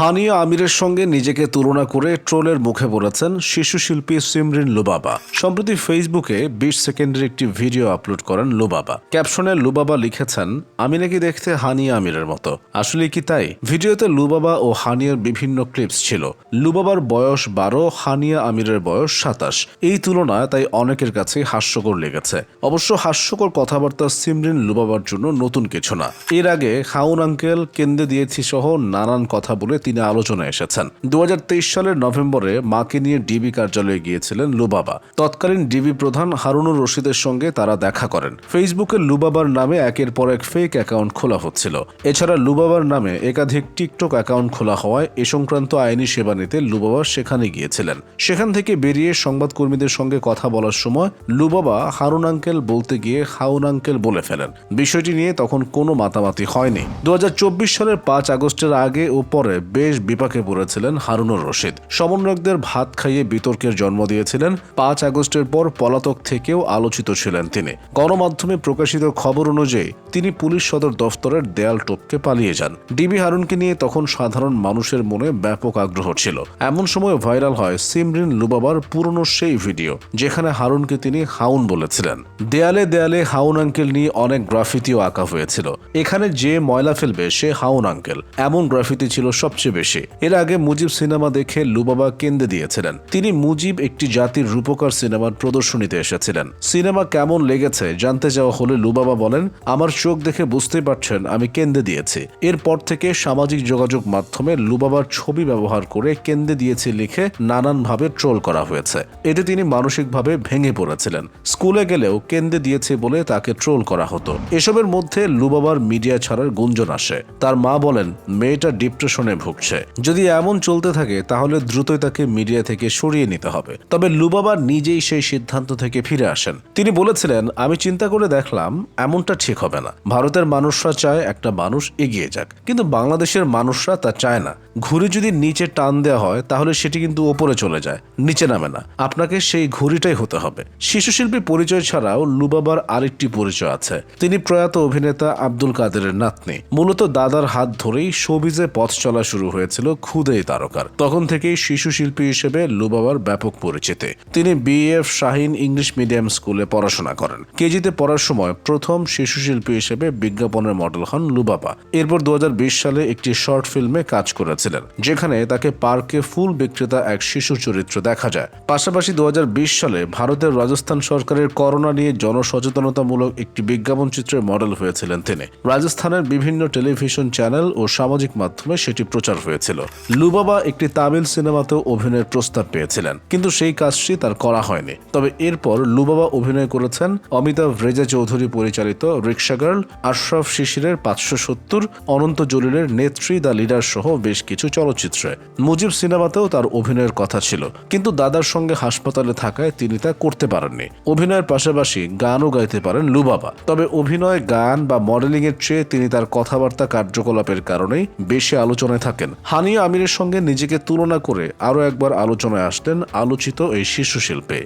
হানিয়া আমিরের সঙ্গে নিজেকে তুলনা করে ট্রোলের মুখে পড়েছেন শিশু শিল্পী সিমরিন লুবাবা। সম্প্রতি ফেসবুকে বিশ সেকেন্ডের একটি ভিডিও আপলোড করেন লুবাবা। ক্যাপশনে লুবাবা লিখেছেন, আমি নাকি দেখতে হানিয়া আমিরের মতো। আসলে কি তাই? ভিডিওতে লুবাবা ও হানিয়ার বিভিন্ন ক্লিপস ছিল। লুবাবার বয়স বারো, হানিয়া আমিরের বয়স সাতাশ। এই তুলনা তাই অনেকের কাছে হাস্যকর লেগেছে। অবশ্য হাস্যকর কথাবার্তা সিমরিন লুবাবার জন্য নতুন কিছু না। এর আগে খাউন আঙ্কেল কেন্দ্রে দিয়েছি সহ নানান কথা বলে তিনি আলোচনায় এসেছেন। দু হাজার তেইশ সালের নভেম্বরে মাকে নিয়ে ডিবি কার্যালয়ে গিয়েছিলেন লুবাবা। তৎকালীন ডিবি প্রধান হারুনুর রশিদের সঙ্গে তারা দেখা করেন। ফেসবুকে লুবাবার নামে একের পর এক ফেক অ্যাকাউন্ট খোলা হচ্ছিল। এছাড়া লুবাবার নামে একাধিক টিকটক অ্যাকাউন্ট খোলা হওয়ায় এ সংক্রান্ত আইনি সেবা নিতে লুবাবা সেখানে গিয়েছিলেন। সেখান থেকে বেরিয়ে সংবাদকর্মীদের সঙ্গে কথা বলার সময় লুবাবা হারুন আঙ্কেল বলতে গিয়ে হাউন আঙ্কেল বলে ফেলেন। বিষয়টি নিয়ে তখন কোনো মাতামাতি হয়নি। দু হাজার চব্বিশ সালের পাঁচ আগস্টের আগে ও পরে বেশ বিপাকে পড়েছিলেন হারুনুর রশিদ। সমন্বয়কদের ভাত খাইয়ে বিতর্কের জন্ম দিয়েছিলেন। পাঁচ আগস্টের পর পলাতক থেকেও আলোচিত ছিলেন তিনি। গণমাধ্যমে প্রকাশিত খবর অনুযায়ী তিনি পুলিশ সদর দফতরের দেয়াল টপকে পালিয়ে যান। ডিবি হারুনকে নিয়ে তখন সাধারণ মানুষের মনে ব্যাপক আগ্রহ ছিল। এমন সময় ভাইরাল হয় সিমরিন লুবাবার পুরনো সেই ভিডিও, যেখানে হারুনকে তিনি হাউন বলেছিলেন। দেয়ালে দেয়ালে হাউন আঙ্কেল নিয়ে অনেক গ্রাফিতিও আঁকা হয়েছিল। এখানে যে ময়লা ফেলবে সে হাউন আঙ্কেল। এমন গ্রাফিতি ছিল সবচেয়ে বেশি। এর আগে মুজিব সিনেমা দেখে লুবাবা কেন্দ্রে দিয়েছিলেন। তিনি মুজিব একটি জাতির রূপকার সিনেমার প্রদর্শনীতে এসেছিলেন। সিনেমা কেমন লেগেছে জানতে যাওয়া হলে লুবাবা বলেন, আমার চোখ দেখে বুঝতেই পারছেন, আমি কেন্দ্রে দিয়েছি। এরপর থেকে সামাজিক যোগাযোগ মাধ্যমে লুবাবার ছবি ব্যবহার করে কেন্দ্রে দিয়েছি লিখে নানানভাবে ট্রোল করা হয়েছে। এতে তিনি মানসিকভাবে ভেঙে পড়েছিলেন। স্কুলে গেলেও কেন্দ্রে দিয়েছে বলে তাকে ট্রোল করা হতো। এসবের মধ্যে লুবাবার মিডিয়া ছাড়ার গুঞ্জন আসে। তার মা বলেন, মেয়েটা ডিপ্রেশনে ভুগছে যদি এমন চলতে থাকে, তাহলে দ্রুতই তাকে মিডিয়া থেকে সরিয়ে নিতে হবে। তবে লুবাবা নিজেই সেই সিদ্ধান্ত থেকে ফিরে আসেন। তিনি বলেছিলেন, আমি চিন্তা করে দেখলাম, এমনটা ঠিক হবে না। ভারতের মানুষরা চায় একটা মানুষ এগিয়ে যাক। কিন্তু বাংলাদেশের মানুষরা তা চায় না। ঘুড়ি যদি নিচে টান দেওয়া হয়, তাহলে সেটি কিন্তু ওপরে চলে যায়, নিচে নামে না। আপনাকে সেই ঘুড়িটাই হতে হবে। শিশু শিল্পী পরিচয় ছাড়াও লুবাবার আরেকটি পরিচয় আছে। তিনি প্রয়াত অভিনেতা আব্দুল কাদেরের নাতনি। মূলত দাদার হাত ধরেই শোবিজে পথ চলা শুরু হয়েছিল খুদেই তারকার। তখন থেকেই শিশু শিল্পী হিসেবে লুবাবার ব্যাপক পরিচিতি। তিনি বিএফ শাহিন ইংলিশ মিডিয়াম স্কুলে পড়াশোনা করেন। কেজিতে পড়ার সময় প্রথম শিশু শিল্পী হিসেবে বিজ্ঞাপনের মডেল হন লুবাবা এরপর দু সালে একটি শর্ট ফিল্মে কাজ করেছিলেন, যেখানে তাকে পার্কে ফুল বিক্রেতা এক শিশু চরিত্র দেখা যায়। পাশাপাশি দু হাজার বিশ সালে ভারতের রাজস্থান সরকারের করোনা নিয়ে জনসচেতনতামূলক একটি বিজ্ঞাপন চিত্রের মডেল হয়েছিলেন তিনি। রাজস্থানের বিভিন্ন টেলিভিশন চ্যানেল ও সামাজিক মাধ্যমে সেটি প্রচার হয়েছিল। লুবাবা একটি তামিল সিনেমাতেও অভিনয়ের প্রস্তাব পেয়েছিলেন, কিন্তু সেই কাজটি তার করা হয়নি। তবে এরপর লুবাবা অভিনয় করেছেন অমিতাভ রেজা চৌধুরী পরিচালিত রিক্সা গার্ল, আশরাফ শিশিরের পাঁচশো সত্তর, অনন্ত জলিলের নেত্রী দ্য লিডার সহ বেশ কিছু চলচ্চিত্রে। মুজিব সিনেমাতেও তার অভিনয়ের কথা ছিল, কিন্তু দাদার সঙ্গে হাসপাতালে থাকায় তিনি তা করতে পারেননি। অভিনয়ের পাশাপাশি গানও গাইতে পারেন লুবাবা। তবে অভিনয়, গান বা মডেলিং এর চেয়ে তিনি তার কথাবার্তা কার্যকলাপের কারণেই বেশি আলোচনায় থাকেন। হানিয়া আমিরের সঙ্গে নিজেকে তুলনা করে আরও একবার আলোচনায় আসতেন আলোচিত এই শিশু শিল্পে